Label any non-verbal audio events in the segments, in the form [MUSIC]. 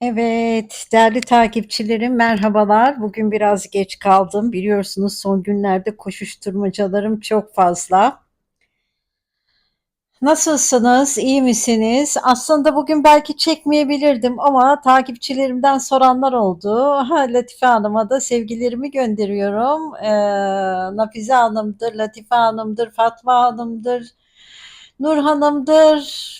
Evet, değerli takipçilerim merhabalar. Bugün biraz geç kaldım. Biliyorsunuz son günlerde koşuşturmacalarım çok fazla. Nasılsınız? İyi misiniz? Aslında bugün belki çekmeyebilirdim ama takipçilerimden soranlar oldu. Latife Hanım'a da sevgilerimi gönderiyorum. Ee, Nafize Hanım'dır, Latife Hanım'dır, Fatma Hanım'dır, Nur Hanım'dır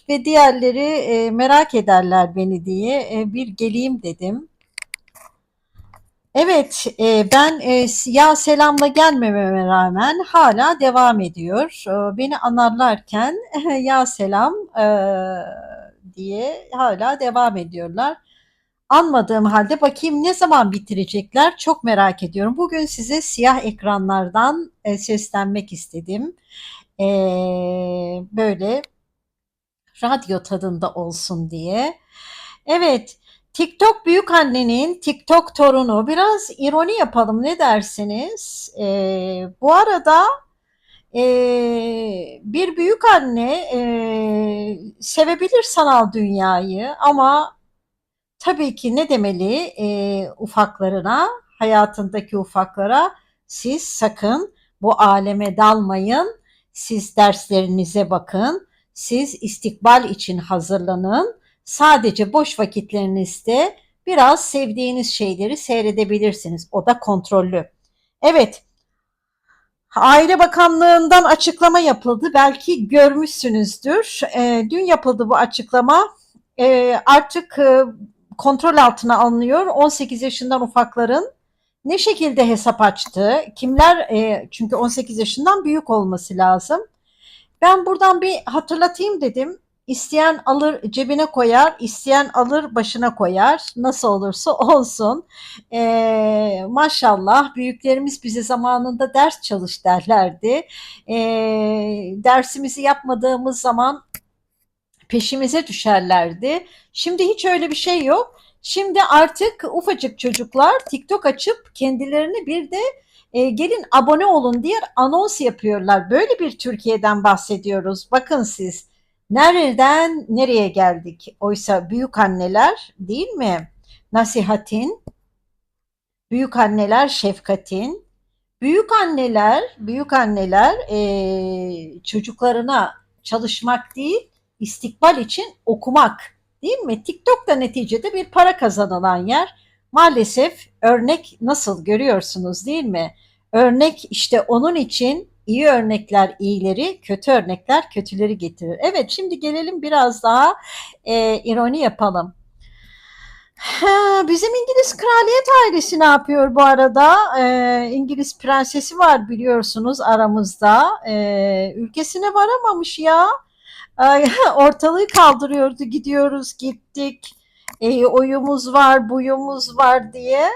ve diğerleri e, merak ederler beni diye e, bir geleyim dedim. Evet, e, ben e, ya selamla gelmememe rağmen hala devam ediyor. E, beni anarlarken [LAUGHS] ya selam e, diye hala devam ediyorlar. Anmadığım halde bakayım ne zaman bitirecekler çok merak ediyorum. Bugün size siyah ekranlardan e, seslenmek istedim. E, böyle radyo tadında olsun diye. Evet, TikTok büyük annenin TikTok torunu. Biraz ironi yapalım ne dersiniz? Ee, bu arada e, bir büyük anne e, sevebilir sanal dünyayı ama tabii ki ne demeli e, ufaklarına, hayatındaki ufaklara siz sakın bu aleme dalmayın, siz derslerinize bakın, siz istikbal için hazırlanın, sadece boş vakitlerinizde biraz sevdiğiniz şeyleri seyredebilirsiniz. O da kontrollü. Evet, Aile Bakanlığı'ndan açıklama yapıldı. Belki görmüşsünüzdür. E, dün yapıldı bu açıklama. E, artık e, kontrol altına alınıyor. 18 yaşından ufakların ne şekilde hesap açtığı, kimler e, çünkü 18 yaşından büyük olması lazım. Ben buradan bir hatırlatayım dedim. İsteyen alır cebine koyar, isteyen alır başına koyar. Nasıl olursa [LAUGHS] olsun. Ee, maşallah büyüklerimiz bize zamanında ders çalış derlerdi. Ee, dersimizi yapmadığımız zaman peşimize düşerlerdi. Şimdi hiç öyle bir şey yok. Şimdi artık ufacık çocuklar TikTok açıp kendilerini bir de e, gelin abone olun diye anons yapıyorlar. Böyle bir Türkiye'den bahsediyoruz. Bakın siz nereden nereye geldik? Oysa büyük anneler değil mi? Nasihatin, büyük anneler şefkatin, büyük anneler, büyük anneler e, çocuklarına çalışmak değil, istikbal için okumak değil mi? TikTok da neticede bir para kazanılan yer. Maalesef örnek nasıl görüyorsunuz değil mi? Örnek işte onun için iyi örnekler iyileri, kötü örnekler kötüleri getirir. Evet şimdi gelelim biraz daha e, ironi yapalım. Ha, bizim İngiliz kraliyet ailesi ne yapıyor bu arada? Ee, İngiliz prensesi var biliyorsunuz aramızda. Ee, ülkesine varamamış ya. [LAUGHS] Ortalığı kaldırıyordu. Gidiyoruz, gittik. E, oyumuz var, buyumuz var diye.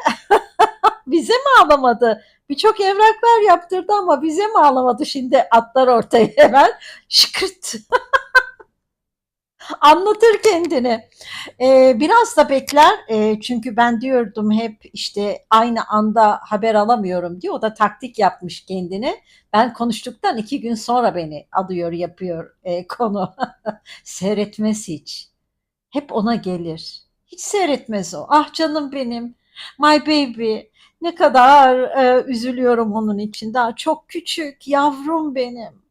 [LAUGHS] bize mi ağlamadı? Birçok evraklar yaptırdı ama bize mi ağlamadı şimdi atlar ortaya hemen şıkırt. [LAUGHS] Anlatır kendini. Ee, biraz da bekler ee, çünkü ben diyordum hep işte aynı anda haber alamıyorum diye o da taktik yapmış kendini. Ben konuştuktan iki gün sonra beni alıyor yapıyor e, konu. [LAUGHS] Seyretmez hiç. Hep ona gelir. Hiç seyretmez o. Ah canım benim. My baby. Ne kadar e, üzülüyorum onun için. Daha çok küçük yavrum benim.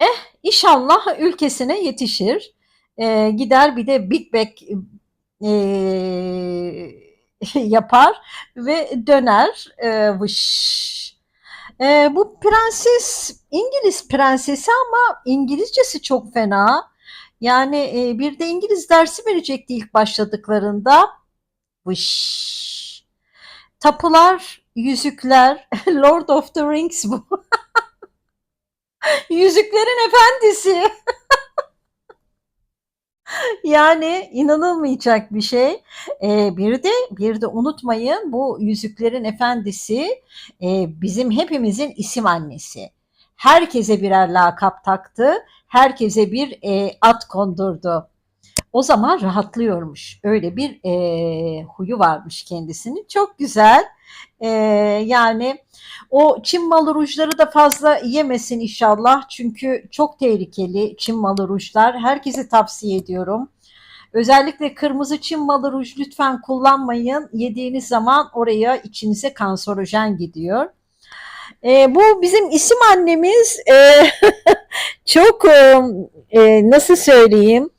Eh inşallah ülkesine yetişir. E, gider bir de Big Bang e, [LAUGHS] yapar ve döner. E, vış. E, bu prenses İngiliz prensesi ama İngilizcesi çok fena. Yani e, bir de İngiliz dersi verecekti ilk başladıklarında. Vış. Tapular, yüzükler, [LAUGHS] Lord of the Rings bu. [LAUGHS] [LAUGHS] Yüzüklerin Efendisi. [LAUGHS] Yani inanılmayacak bir şey. Ee, bir de bir de unutmayın bu Yüzüklerin Efendisi e, bizim hepimizin isim annesi. Herkese birer lakap taktı. Herkese bir e, at kondurdu. O zaman rahatlıyormuş. Öyle bir e, huyu varmış kendisinin. Çok güzel. E, yani o Çin malı rujları da fazla yemesin inşallah. Çünkü çok tehlikeli Çin malı rujlar. Herkese tavsiye ediyorum. Özellikle kırmızı Çin malı ruj lütfen kullanmayın. Yediğiniz zaman oraya içinize kanserojen gidiyor. E, bu bizim isim annemiz e, [LAUGHS] çok e, nasıl söyleyeyim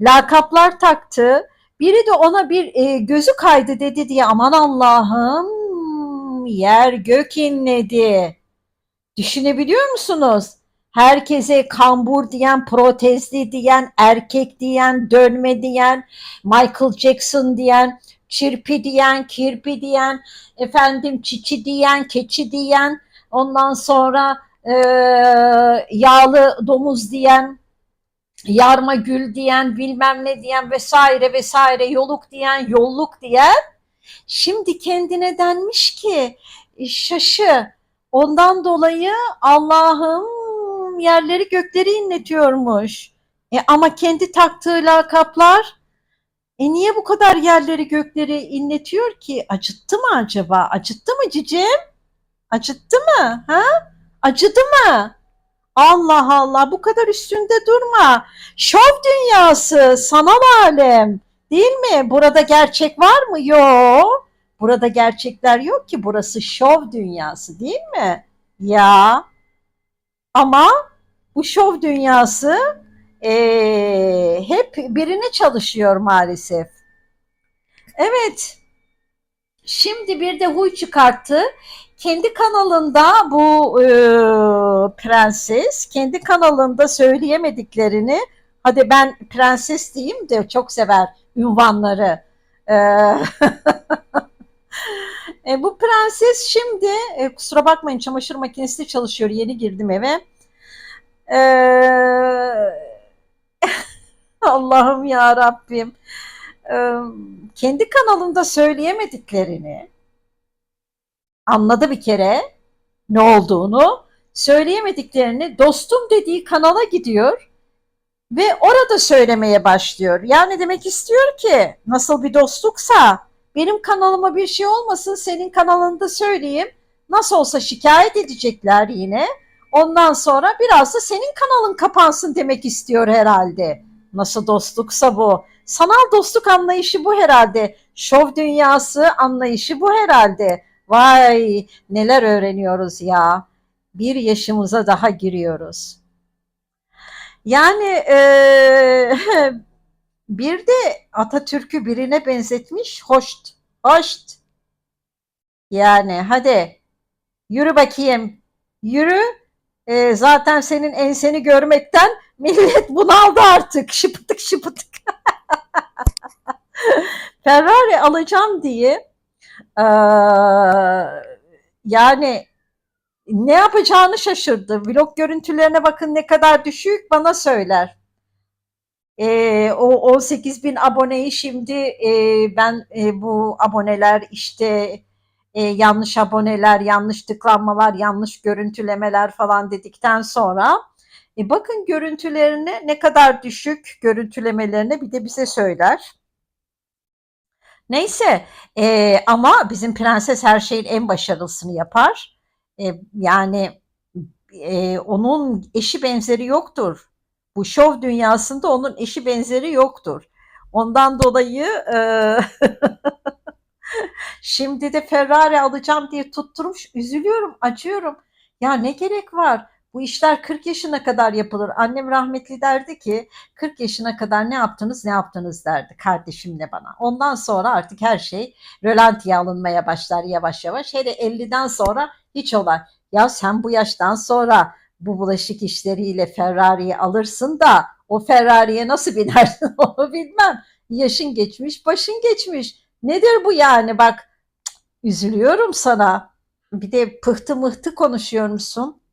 lakaplar taktı. Biri de ona bir e, gözü kaydı dedi diye aman Allah'ım yer gök inledi. Düşünebiliyor musunuz? Herkese kambur diyen, protezli diyen, erkek diyen, dönme diyen, Michael Jackson diyen, çirpi diyen, kirpi diyen, efendim çiçi diyen, keçi diyen, ondan sonra e, yağlı domuz diyen, yarma gül diyen, bilmem ne diyen vesaire vesaire, yoluk diyen, yolluk diyen. Şimdi kendine denmiş ki şaşı ondan dolayı Allah'ım yerleri gökleri inletiyormuş. E ama kendi taktığı lakaplar e niye bu kadar yerleri gökleri inletiyor ki? Acıttı mı acaba? Acıttı mı cicim? Acıttı mı? Ha? Acıdı mı? Allah Allah bu kadar üstünde durma. Şov dünyası, sanal alem. Değil mi? Burada gerçek var mı? Yok. Burada gerçekler yok ki. Burası şov dünyası değil mi? Ya. Ama bu şov dünyası eee, hep birine çalışıyor maalesef. Evet. Şimdi bir de huy çıkarttı. Kendi kanalında bu e, prenses kendi kanalında söyleyemediklerini hadi ben prenses diyeyim de çok sever ünvanları. E, [LAUGHS] e, bu prenses şimdi e, kusura bakmayın çamaşır makinesi çalışıyor yeni girdim eve. E, [LAUGHS] Allah'ım ya Rabbim. E, kendi kanalında söyleyemediklerini anladı bir kere ne olduğunu. Söyleyemediklerini dostum dediği kanala gidiyor ve orada söylemeye başlıyor. Yani demek istiyor ki nasıl bir dostluksa benim kanalıma bir şey olmasın senin kanalında söyleyeyim. Nasıl olsa şikayet edecekler yine. Ondan sonra biraz da senin kanalın kapansın demek istiyor herhalde. Nasıl dostluksa bu. Sanal dostluk anlayışı bu herhalde. Şov dünyası anlayışı bu herhalde. Vay neler öğreniyoruz ya. Bir yaşımıza daha giriyoruz. Yani eee, [LAUGHS] bir de Atatürk'ü birine benzetmiş. Hoşt, hoşt. Yani hadi yürü bakayım. Yürü. Eee, zaten senin enseni görmekten millet bunaldı artık. Şıpıtık şıpıtık. [LAUGHS] Ferrari alacağım diye eee, yani ne yapacağını şaşırdı. Vlog görüntülerine bakın ne kadar düşük bana söyler. Ee, o 18 bin aboneyi şimdi e, ben e, bu aboneler işte e, yanlış aboneler, yanlış tıklanmalar, yanlış görüntülemeler falan dedikten sonra e, bakın görüntülerine ne kadar düşük görüntülemelerine bir de bize söyler. Neyse e, ama bizim prenses her şeyin en başarılısını yapar. E, yani e, onun eşi benzeri yoktur. Bu şov dünyasında onun eşi benzeri yoktur. Ondan dolayı e, [LAUGHS] şimdi de Ferrari alacağım diye tutturmuş. Üzülüyorum, acıyorum. Ya ne gerek var? Bu işler 40 yaşına kadar yapılır. Annem rahmetli derdi ki 40 yaşına kadar ne yaptınız ne yaptınız derdi kardeşimle bana. Ondan sonra artık her şey rölantiye alınmaya başlar yavaş yavaş. Hele 50'den sonra hiç olay. Ya sen bu yaştan sonra bu bulaşık işleriyle Ferrari'yi alırsın da o Ferrari'ye nasıl binersin [LAUGHS] onu bilmem. Yaşın geçmiş, başın geçmiş. Nedir bu yani bak üzülüyorum sana. Bir de pıhtı mıhtı konuşuyormuşsun.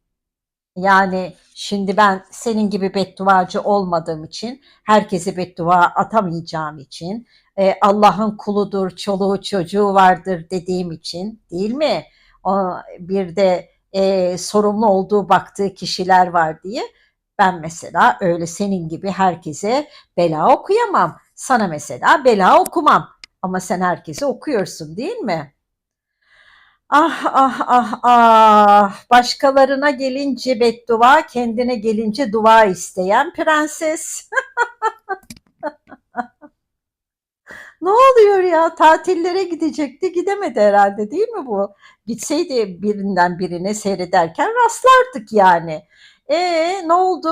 Yani şimdi ben senin gibi bedduacı olmadığım için, herkese beddua atamayacağım için, e, Allah'ın kuludur, çoluğu çocuğu vardır dediğim için değil mi? O, bir de e, sorumlu olduğu baktığı kişiler var diye ben mesela öyle senin gibi herkese bela okuyamam. Sana mesela bela okumam. Ama sen herkese okuyorsun değil mi? Ah ah ah ah başkalarına gelince beddua kendine gelince dua isteyen prenses. [LAUGHS] oluyor ya? Tatillere gidecekti, gidemedi herhalde değil mi bu? Gitseydi birinden birine seyrederken rastlardık yani. E ne oldu?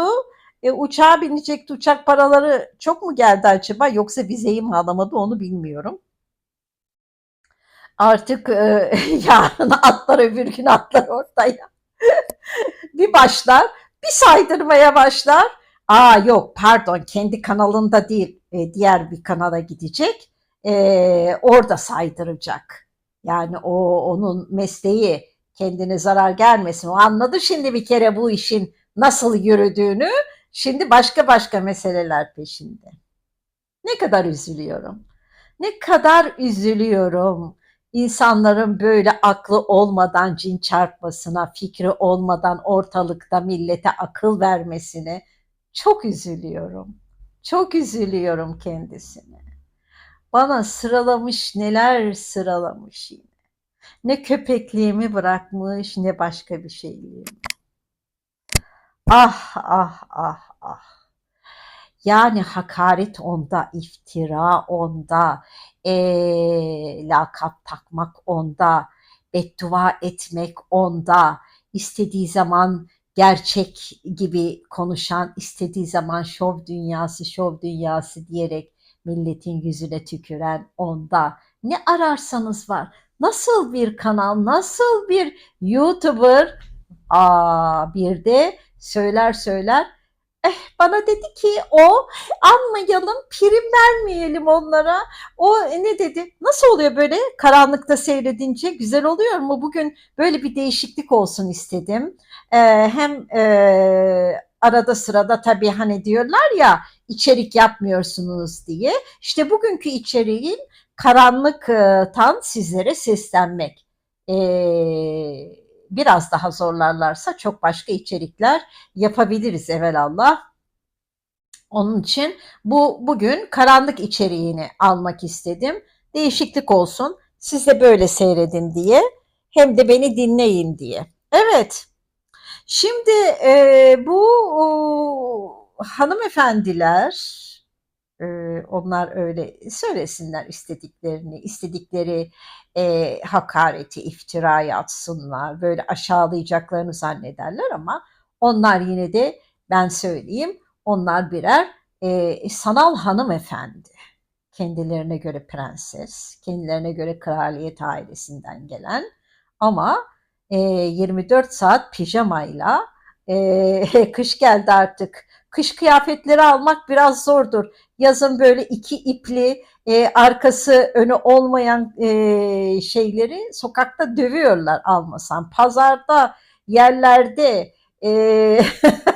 E, uçağa binecekti. Uçak paraları çok mu geldi acaba? Yoksa vizeyi mi alamadı onu bilmiyorum. Artık e, [LAUGHS] yarın atlar öbür gün atlar ortaya. [LAUGHS] bir başlar, bir saydırmaya başlar. Aa yok pardon kendi kanalında değil e, diğer bir kanala gidecek. E, orada saydıracak. Yani o onun mesleği kendine zarar gelmesin. O anladı şimdi bir kere bu işin nasıl yürüdüğünü. Şimdi başka başka meseleler peşinde. Ne kadar üzülüyorum. Ne kadar üzülüyorum. İnsanların böyle aklı olmadan cin çarpmasına, fikri olmadan ortalıkta millete akıl vermesine çok üzülüyorum. Çok üzülüyorum kendisine. Bana sıralamış neler sıralamış yine. Ne köpekliğimi bırakmış ne başka bir şeyliğimi. Ah ah ah ah. Yani hakaret onda, iftira onda, eee, lakap takmak onda, beddua etmek onda, istediği zaman gerçek gibi konuşan, istediği zaman şov dünyası, şov dünyası diyerek milletin yüzüne tüküren onda. Ne ararsanız var. Nasıl bir kanal, nasıl bir YouTuber? Aa, bir de söyler söyler [LAUGHS] bana dedi ki o anmayalım, prim vermeyelim onlara. O e, ne dedi? Nasıl oluyor böyle karanlıkta seyredince? Güzel oluyor mu? Bugün böyle bir değişiklik olsun istedim. Ee, hem e, arada sırada tabii hani diyorlar ya içerik yapmıyorsunuz diye. İşte bugünkü içeriğin karanlıktan sizlere seslenmek. Ee, biraz daha zorlarlarsa çok başka içerikler yapabiliriz evelallah. Onun için bu bugün karanlık içeriğini almak istedim. Değişiklik olsun. Siz de böyle seyredin diye. Hem de beni dinleyin diye. Evet. Şimdi e, bu o, hanımefendiler onlar öyle söylesinler istediklerini, istedikleri e, hakareti, iftirayı atsınlar, böyle aşağılayacaklarını zannederler ama onlar yine de ben söyleyeyim onlar birer e, sanal hanımefendi. Kendilerine göre prenses, kendilerine göre kraliyet ailesinden gelen ama e, 24 saat pijamayla e, [LAUGHS] kış geldi artık. Kış kıyafetleri almak biraz zordur. Yazın böyle iki ipli e, arkası önü olmayan e, şeyleri sokakta dövüyorlar almasan. Pazarda, yerlerde, e,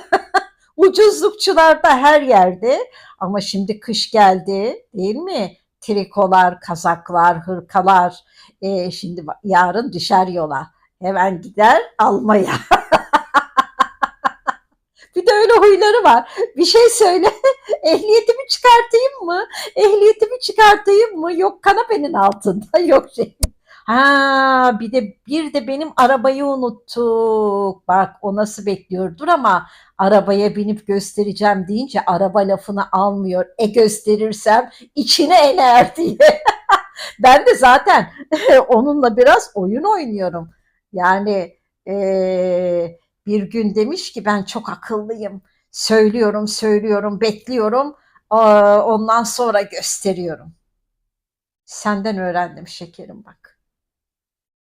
[LAUGHS] ucuzlukçularda her yerde. Ama şimdi kış geldi değil mi? Trikolar, kazaklar, hırkalar. E, şimdi yarın düşer yola. Hemen gider almaya. [LAUGHS] Bir de öyle huyları var. Bir şey söyle. [LAUGHS] Ehliyetimi çıkartayım mı? Ehliyetimi çıkartayım mı? Yok kanepenin altında. [LAUGHS] Yok şey. Ha bir de bir de benim arabayı unuttuk. Bak o nasıl bekliyordur ama arabaya binip göstereceğim deyince araba lafını almıyor. E gösterirsem içine ener [LAUGHS] diye. ben de zaten onunla biraz oyun oynuyorum. Yani eee bir gün demiş ki ben çok akıllıyım. Söylüyorum, söylüyorum, bekliyorum. Ondan sonra gösteriyorum. Senden öğrendim şekerim bak.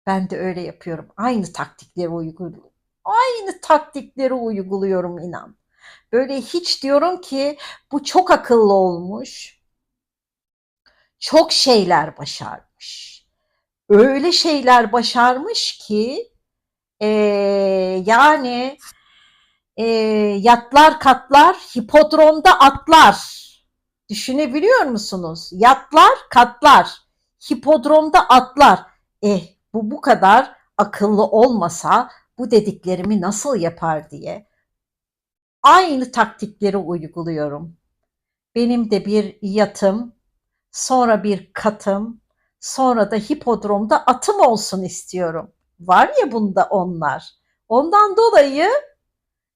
Ben de öyle yapıyorum. Aynı taktikleri uyguluyorum. Aynı taktikleri uyguluyorum inan. Böyle hiç diyorum ki bu çok akıllı olmuş. Çok şeyler başarmış. Öyle şeyler başarmış ki e, yani e, yatlar katlar, hipodromda atlar. Düşünebiliyor musunuz? Yatlar katlar, hipodromda atlar. Eh bu bu kadar akıllı olmasa bu dediklerimi nasıl yapar diye aynı taktikleri uyguluyorum. Benim de bir yatım, sonra bir katım, sonra da hipodromda atım olsun istiyorum. Var ya bunda onlar. Ondan dolayı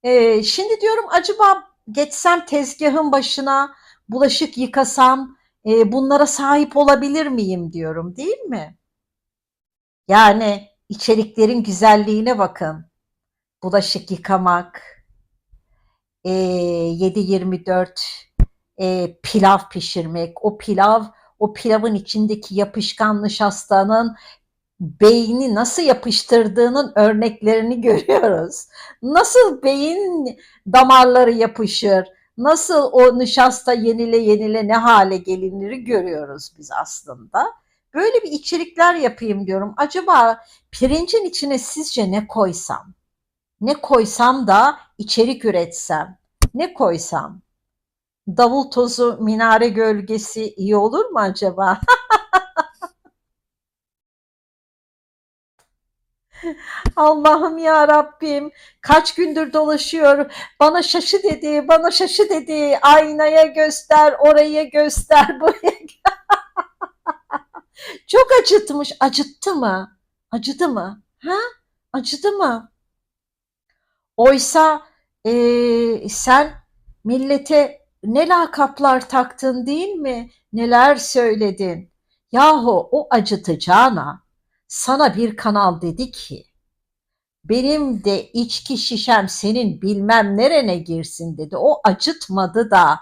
e, şimdi diyorum acaba geçsem tezgahın başına bulaşık yıkasam e, bunlara sahip olabilir miyim diyorum değil mi? Yani içeriklerin güzelliğine bakın. Bulaşık yıkamak, e, 7-24 e, pilav pişirmek, o pilav, o pilavın içindeki yapışkan nişastanın beyni nasıl yapıştırdığının örneklerini [LAUGHS] görüyoruz. Nasıl beyin damarları yapışır, nasıl o nişasta yenile yenile ne hale geliniri görüyoruz biz aslında. Böyle bir içerikler yapayım diyorum. Acaba pirincin içine sizce ne koysam? Ne koysam da içerik üretsem? Ne koysam? Davul tozu, minare gölgesi iyi olur mu acaba? [LAUGHS] Allah'ım ya Rabbim kaç gündür dolaşıyor. Bana şaşı dedi, bana şaşı dedi. Aynaya göster, oraya göster, [LAUGHS] buraya. [LAUGHS] Çok acıtmış. Acıttı mı? Acıdı mı? Ha? Acıdı mı? Oysa eee, sen millete ne lakaplar taktın değil mi? Neler söyledin? Yahu o acıtacağına sana bir kanal dedi ki benim de içki şişem senin bilmem nerene girsin dedi. O acıtmadı da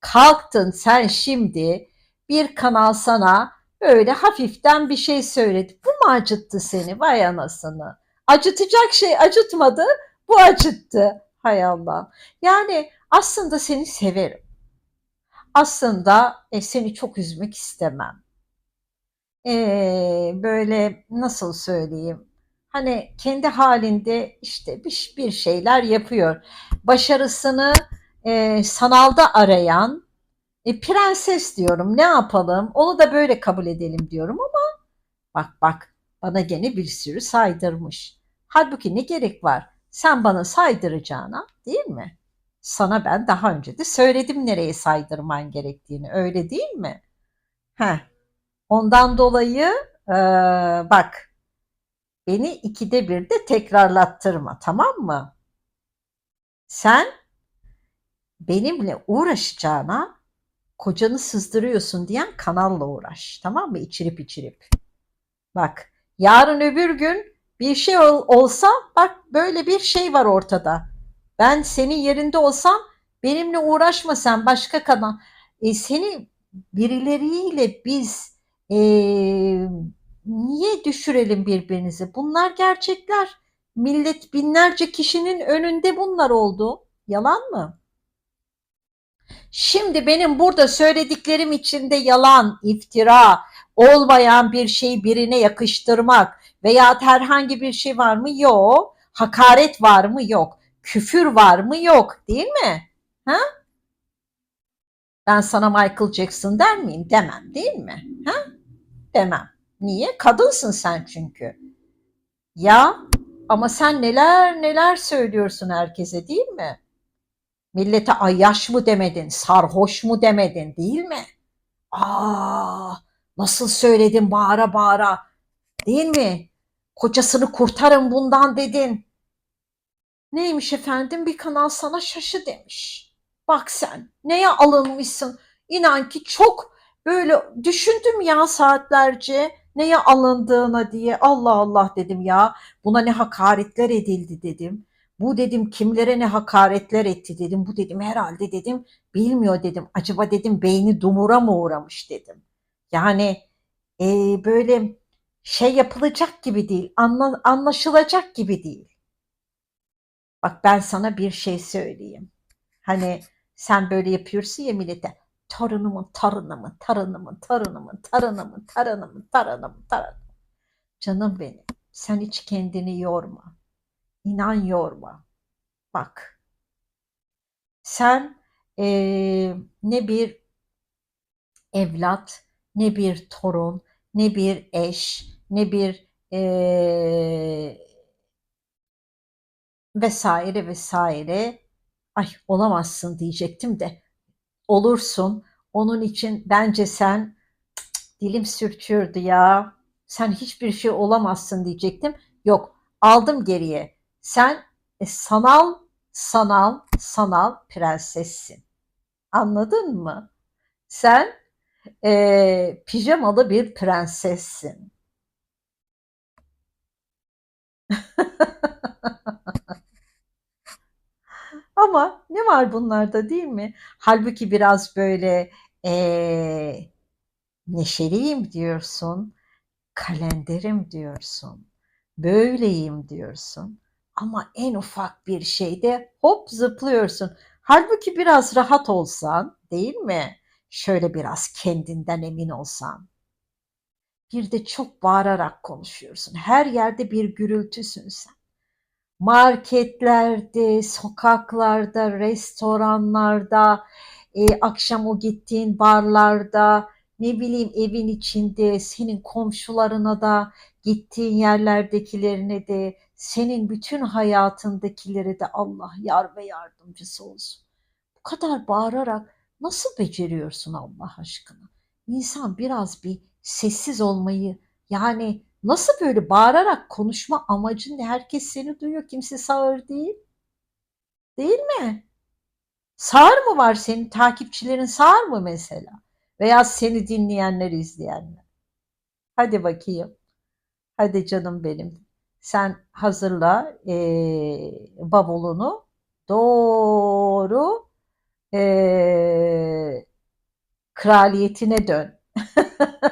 kalktın sen şimdi bir kanal sana böyle hafiften bir şey söyledi. Bu mu acıttı seni vay anasını? Acıtacak şey acıtmadı bu acıttı. Hay Allah. Yani aslında seni severim. Aslında e, seni çok üzmek istemem. Ee, böyle nasıl söyleyeyim? Hani kendi halinde işte bir, bir şeyler yapıyor. Başarısını e, sanalda arayan e, prenses diyorum. Ne yapalım? Onu da böyle kabul edelim diyorum ama bak bak bana gene bir sürü saydırmış. Halbuki ne gerek var? Sen bana saydıracağına, değil mi? Sana ben daha önce de söyledim nereye saydırman gerektiğini. Öyle değil mi? Heh. Ondan dolayı e, bak beni ikide bir de tekrarlattırma tamam mı? Sen benimle uğraşacağına kocanı sızdırıyorsun diyen kanalla uğraş. Tamam mı? İçirip içirip. Bak yarın öbür gün bir şey ol, olsa bak böyle bir şey var ortada. Ben senin yerinde olsam benimle uğraşma sen başka kadın. E, seni birileriyle biz e, niye düşürelim birbirinizi? Bunlar gerçekler. Millet binlerce kişinin önünde bunlar oldu. Yalan mı? Şimdi benim burada söylediklerim içinde yalan, iftira, olmayan bir şeyi birine yakıştırmak veya herhangi bir şey var mı? Yok. Hakaret var mı? Yok. Küfür var mı? Yok. Değil mi? Ha? Ben sana Michael Jackson der miyim? Demem değil mi? Ha? Demem. Niye? Kadınsın sen çünkü. Ya ama sen neler neler söylüyorsun herkese değil mi? Millete ayyaş mı demedin, sarhoş mu demedin değil mi? Aa, nasıl söyledin bağıra bağıra değil mi? Kocasını kurtarın bundan dedin. Neymiş efendim bir kanal sana şaşı demiş. Bak sen neye alınmışsın. İnan ki çok böyle düşündüm ya saatlerce neye alındığına diye. Allah Allah dedim ya buna ne hakaretler edildi dedim. Bu dedim kimlere ne hakaretler etti dedim. Bu dedim herhalde dedim bilmiyor dedim. Acaba dedim beyni dumura mı uğramış dedim. Yani e, böyle şey yapılacak gibi değil, anla, anlaşılacak gibi değil. Bak ben sana bir şey söyleyeyim. Hani sen böyle yapıyorsun ya millete. Torunumun, torunumun, torunumun, torunumun, torunumun, torunumun, torunumun, torunumun. Canım benim, sen hiç kendini yorma. İnan yorma. Bak, sen eee, ne bir evlat, ne bir torun, ne bir eş, ne bir eee, vesaire vesaire. Ay olamazsın diyecektim de olursun. Onun için bence sen dilim sürçürdü ya. Sen hiçbir şey olamazsın diyecektim. Yok aldım geriye. Sen e, sanal sanal sanal prensessin. Anladın mı? Sen Eee, pijamalı bir prensessin. [LAUGHS] Ama ne var bunlarda değil mi? Hâlbuki biraz böyle, eee, neşeliyim diyorsun, kalenderim diyorsun, böyleyim diyorsun ama en ufak bir şeyde hop zıplıyorsun. Hâlbuki biraz rahat olsan, değil mi? Şöyle biraz kendinden emin olsan. Bir de çok bağırarak konuşuyorsun. Her yerde bir gürültüsün sen. Marketlerde, sokaklarda, restoranlarda, eee, akşam o gittiğin barlarda, ne bileyim evin içinde, senin komşularına da, gittiğin yerlerdekilerine de, senin bütün hayatındakilere de Allah yar ve yardımcısı olsun. Bu kadar bağırarak nasıl beceriyorsun Allah aşkına? İnsan biraz bir sessiz olmayı, yani nasıl böyle bağırarak konuşma amacın ne? Herkes seni duyuyor, kimse sağır değil. Değil mi? Sağır mı var senin takipçilerin sağır mı mesela? Veya seni dinleyenler, izleyenler? Hadi bakayım. Hadi canım benim. Sen hazırla eee, bavulunu. Doğru eee, kraliyetine dön. [LAUGHS]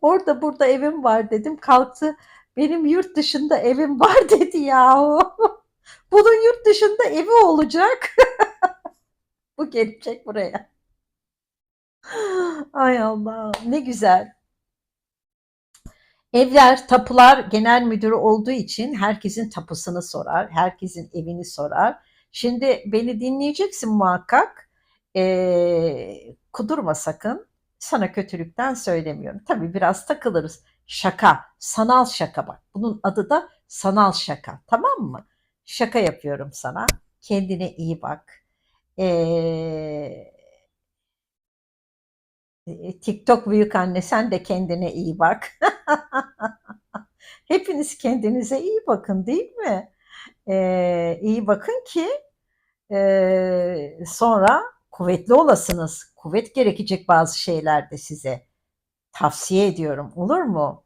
Orada burada evim var dedim. Kalktı benim yurt dışında evim var [LAUGHS] dedi yahu. [LAUGHS] Bunun yurt dışında evi olacak. [LAUGHS] Bu gelecek buraya. Ay Allah'ım ne güzel. Evler, tapular genel müdürü olduğu için herkesin tapusunu sorar, herkesin evini sorar. Şimdi beni dinleyeceksin muhakkak. Eee, kudurma sakın. Sana kötülükten söylemiyorum. Tabii biraz takılırız. Şaka, sanal şaka bak. Bunun adı da sanal şaka. Tamam mı? Şaka yapıyorum sana. Kendine iyi bak. Eee TikTok büyük anne sen de kendine iyi bak. [LAUGHS] Hepiniz kendinize iyi bakın değil mi? Eee, iyi bakın ki eee, sonra kuvvetli olasınız. Kuvvet gerekecek bazı şeylerde size. Tavsiye ediyorum. Olur mu?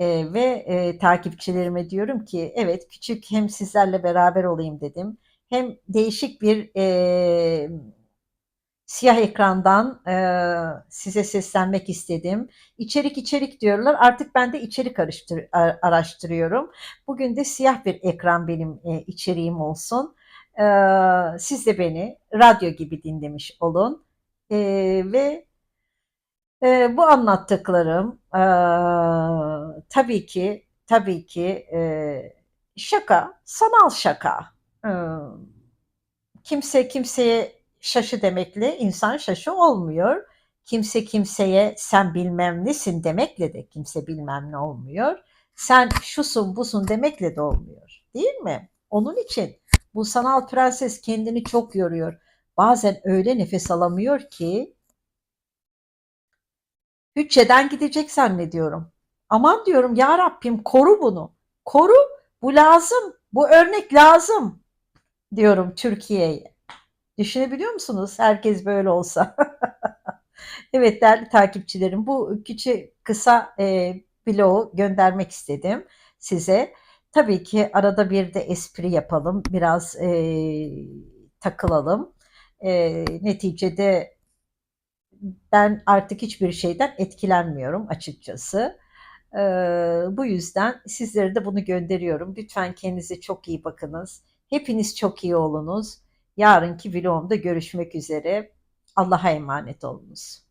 Eee, ve eee, takipçilerime diyorum ki evet küçük hem sizlerle beraber olayım dedim. Hem değişik bir eee, siyah ekrandan eee, size seslenmek istedim. İçerik içerik diyorlar. Artık ben de içerik araştır, araştırıyorum. Bugün de siyah bir ekran benim e, içeriğim olsun. Eee, siz de beni radyo gibi dinlemiş olun. Eee, ve eee, bu anlattıklarım eee, tabii ki tabii ki eee, şaka, sanal şaka. Eee, kimse kimseye şaşı demekle insan şaşı olmuyor. Kimse kimseye sen bilmem nesin demekle de kimse bilmem ne olmuyor. Sen şusun busun demekle de olmuyor. Değil mi? Onun için bu sanal prenses kendini çok yoruyor. Bazen öyle nefes alamıyor ki hücceden gidecek zannediyorum. Aman diyorum ya Rabbim koru bunu. Koru bu lazım. Bu örnek lazım diyorum Türkiye'ye. Düşünebiliyor musunuz? Herkes böyle olsa. [LAUGHS] evet değerli takipçilerim bu küçük kısa e, bloğu göndermek istedim size. Tabii ki arada bir de espri yapalım. Biraz e, takılalım. E, neticede ben artık hiçbir şeyden etkilenmiyorum açıkçası. E, bu yüzden sizlere de bunu gönderiyorum. Lütfen kendinize çok iyi bakınız. Hepiniz çok iyi olunuz. Yarınki vlogumda görüşmek üzere. Allah'a emanet olunuz.